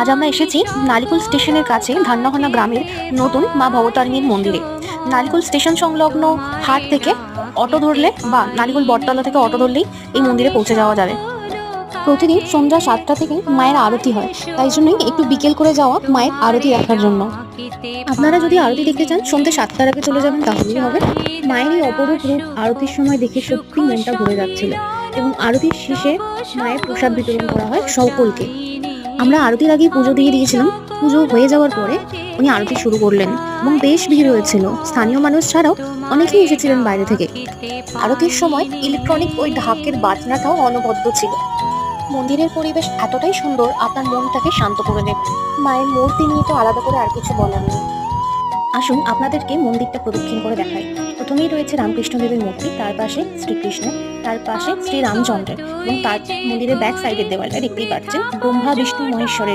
আজ আমরা এসেছি নালিকুল স্টেশনের কাছে ধান্যখানা গ্রামের নতুন মা ভবতারিণীর মন্দিরে। নালিকুল স্টেশন সংলগ্ন হাট থেকে অটো ধরলে বা নালিকুল বটতলা থেকে অটো ধরলেই এই মন্দিরে পৌঁছে যাওয়া যাবে। প্রতিদিন সন্ধ্যা সাতটা থেকে মায়ের আরতি হয়, তাই জন্যই একটু বিকেল করে যাওয়া মায়ের আরতি দেখার জন্য। আপনারা যদি আরতি দেখতে চান, সন্ধ্যে সাতটার আগে চলে যাবেন, তাহলেই হবে। মায়ের এই অপরূপ রূপ আরতির সময় দেখে সত্যি মনটা ভরে যাচ্ছিল এবং আরতির শেষে মায়ের প্রসাদ বিতরণ করা হয় সকলকে। আমরা আরতির আগে পুজো দিয়ে দিয়েছিলাম। পুজো হয়ে যাওয়ার পরে উনি আরতি শুরু করলেন এবং বেশ ভিড় হয়েছিল। স্থানীয় মানুষ ছাড়াও অনেকেই এসেছিলেন বাইরে থেকে। আরতির সময় ইলেকট্রনিক ওই ঢাকের বাজনাটাও অনবদ্য ছিল। মন্দিরের পরিবেশ এতটাই সুন্দর, আপনার মনটাকে শান্ত করে দেবে মায়ের মূর্তি নিয়ে তো আলাদা করে আর কিছু বলার নেই। আসুন, আপনাদেরকে মন্দিরটা প্রদক্ষিণ করে রয়েছে রামকৃষ্ণদেবের মূর্তি, তার পাশে শ্রীকৃষ্ণের তার পাশে শ্রী রামচন্দ্রের এবং তার মন্দিরের ব্যাক সাইডের দেওয়ালটা দেখতেই পাচ্ছেন। ব্রহ্মা, বিষ্ণু, মহেশ্বরের